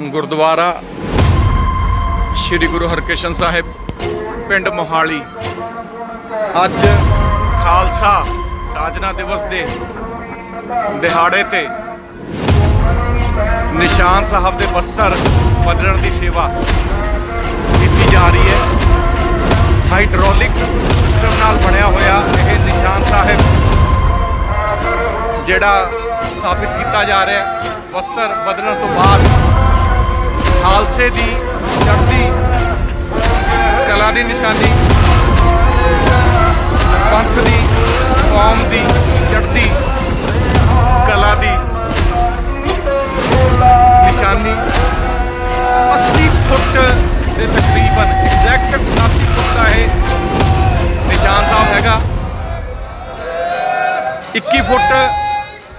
ਗੁਰਦੁਆਰਾ ਸ੍ਰੀ ਗੁਰੂ ਹਰਕ੍ਰਿਸ਼ਨ ਸਾਹਿਬ, ਪਿੰਡ ਮੋਹਾਲੀ। ਅੱਜ ਖਾਲਸਾ ਸਾਜਨਾ ਦਿਵਸ ਦੇ ਦਿਹਾੜੇ ਤੇ ਨਿਸ਼ਾਨ ਸਾਹਿਬ ਦੇ ਬਸਤਰ ਬਦਲਣ ਦੀ ਸੇਵਾ ਕੀਤੀ ਜਾ ਰਹੀ ਹੈ। ਹਾਈਡ੍ਰੋਲਿਕ ਸਿਸਟਮ ਨਾਲ ਬਣਿਆ ਹੋਇਆ ਇਹ ਨਿਸ਼ਾਨ ਸਾਹਿਬ, ਜਿਹੜਾ ਸਥਾਪਿਤ ਕੀਤਾ ਜਾ ਰਿਹਾ ਹੈ ਵਸਤਰ ਬਦਲਣ ਤੋਂ ਬਾਅਦ ਖਾਲਸੇ ਦੀ ਚੜ੍ਹਦੀ ਕਲਾ ਦੀ ਨਿਸ਼ਾਨੀ, ਪੰਥ ਦੀ, ਕੌਮ ਦੀ ਚੜ੍ਹਦੀ ਕਲਾ ਦੀ ਨਿਸ਼ਾਨੀ 80 ਫੁੱਟ ਦੇ ਤਕਰੀਬਨ ਐਗਜ਼ੈਕਟ 80 ਫੁੱਟ ਦਾ ਇਹ ਨਿਸ਼ਾਨ ਸਾਹਿਬ ਹੈਗਾ। 21 ਫੁੱਟ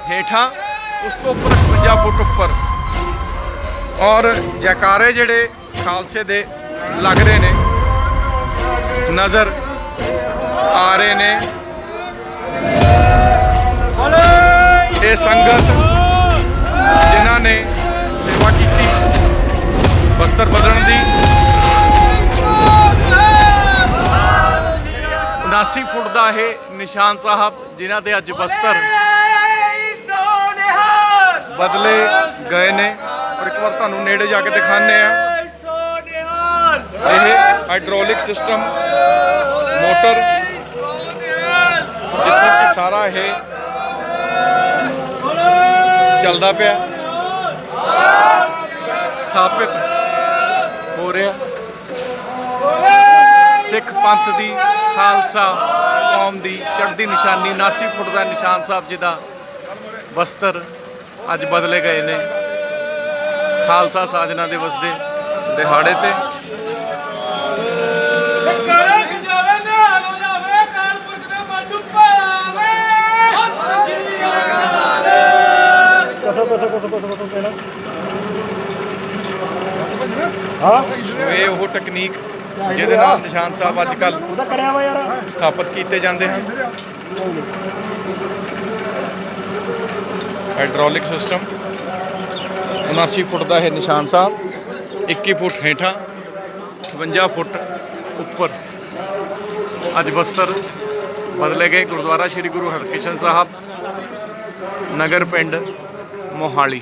ਹੇਠਾਂ, ਉਸ ਤੋਂ ਉੱਪਰ 56 ਫੁੱਟ ਉੱਪਰ। ਔਰ ਜੈਕਾਰੇ ਜਿਹੜੇ ਖਾਲਸੇ ਦੇ ਲੱਗ ਰਹੇ ਨੇ ਨਜ਼ਰ ਆ ਰਹੇ ਨੇ। ਇਹ ਸੰਗਤ ਜਿਨ੍ਹਾਂ ਨੇ ਸੇਵਾ ਕੀਤੀ ਬਸਤਰ ਬਦਲਣ ਦੀ 79 ਫੁੱਟ ਦਾ ਇਹ ਨਿਸ਼ਾਨ ਸਾਹਿਬ ਜਿਨ੍ਹਾਂ ਦੇ ਅੱਜ ਬਸਤਰ ਬਦਲੇ ਗਏ ਨੇ। ਔਰ ਇੱਕ ਵਾਰ ਤੁਹਾਨੂੰ ਨੇੜੇ ਜਾ ਕੇ ਦਿਖਾਣੇ ਆ ਇਹ ਹਾਈਡ੍ਰੋਲਿਕ ਸਿਸਟਮ ਮੋਟਰ ਜਿੱਥੇ ਕਿ ਸਾਰਾ ਇਹ ਚੱਲਦਾ ਪਿਆ। ਸਥਾਪਿਤ ਹੋ ਰਿਹਾ। ਸਿੱਖ ਪੰਥ ਦੀ ਖਾਲਸਾ ਕੌਮ ਦੀ ਚੜ੍ਹਦੀ ਨਿਸ਼ਾਨੀ 79 ਫੁੱਟ ਦਾ ਨਿਸ਼ਾਨ ਸਾਹਿਬ ਜੀ ਦਾ ਵਸਤਰ ਅੱਜ ਬਦਲੇ ਗਏ ਨੇ। ਖਾਲਸਾ ਸਾਜਨਾ ਦਿਵਸ ਦੇ ਦਿਹਾੜੇ ਤੇ। ਇਹ ਉਹ ਟੈਕਨੀਕ ਜਿਹਦੇ ਨਾਲ ਨਿਸ਼ਾਨ ਸਾਹਿਬ ਅੱਜ ਕੱਲ ਸਥਾਪਿਤ ਕੀਤੇ ਜਾਂਦੇ ਹਨ। ਹਾਈਡ੍ਰੋਲਿਕ ਸਿਸਟਮ 79 ਫੁੱਟ ਦਾ ਇਹ ਨਿਸ਼ਾਨ ਸਾਹਿਬ 21 ਫੁੱਟ ਹੇਠਾਂ 52 ਫੁੱਟ ਉੱਪਰ। ਅੱਜ ਬਸਤਰ ਬਦਲੇ ਗਏ ਗੁਰਦੁਆਰਾ ਸ੍ਰੀ ਗੁਰੂ ਹਰਕ੍ਰਿਸ਼ਨ ਸਾਹਿਬ, ਨਗਰ ਪਿੰਡ ਮੋਹਾਲੀ।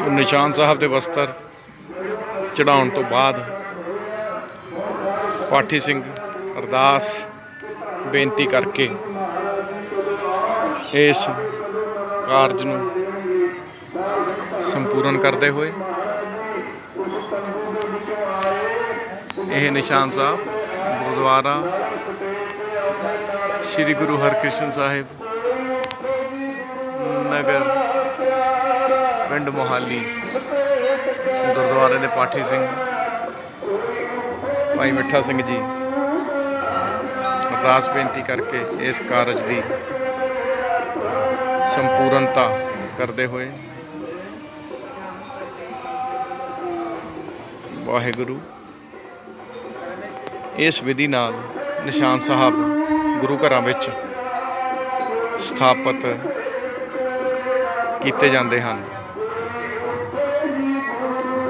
ਸੋ ਨਿਸ਼ਾਨ ਸਾਹਿਬ ਦੇ ਵਸਤਰ ਚੜਾਉਣ ਤੋਂ ਬਾਅਦ ਪਾਠੀ ਸਿੰਘ ਅਰਦਾਸ ਬੇਨਤੀ ਕਰਕੇ ਇਸ ਕਾਰਜ ਨੂੰ ਸੰਪੂਰਨ ਕਰਦੇ ਹੋਏ ਇਹ ਨਿਸ਼ਾਨ ਸਾਹਿਬ ਗੁਰਦੁਆਰਾ ਸ੍ਰੀ ਗੁਰੂ ਹਰਕ੍ਰਿਸ਼ਨ ਸਾਹਿਬ ਪਿੰਡ ਮੋਹਾਲੀ, ਗੁਰਦੁਆਰੇ ਦੇ ਪਾਠੀ ਸਿੰਘ, ਭਾਈ ਮਿੱਠਾ ਸਿੰਘ ਜੀ। ਅਰਦਾਸ ਬੇਨਤੀ ਕਰਕੇ ਇਸ ਕਾਰਜ ਦੀ ਸੰਪੂਰਨਤਾ ਕਰਦੇ ਹੋਏ ਵਾਹਿਗੁਰੂ, ਇਸ ਵਿਧੀ ਨਾਲ ਨਿਸ਼ਾਨ ਸਾਹਿਬ ਗੁਰੂ ਘਰਾਂ ਵਿੱਚ ਸਥਾਪਿਤ ਕੀਤੇ ਜਾਂਦੇ ਹਨ।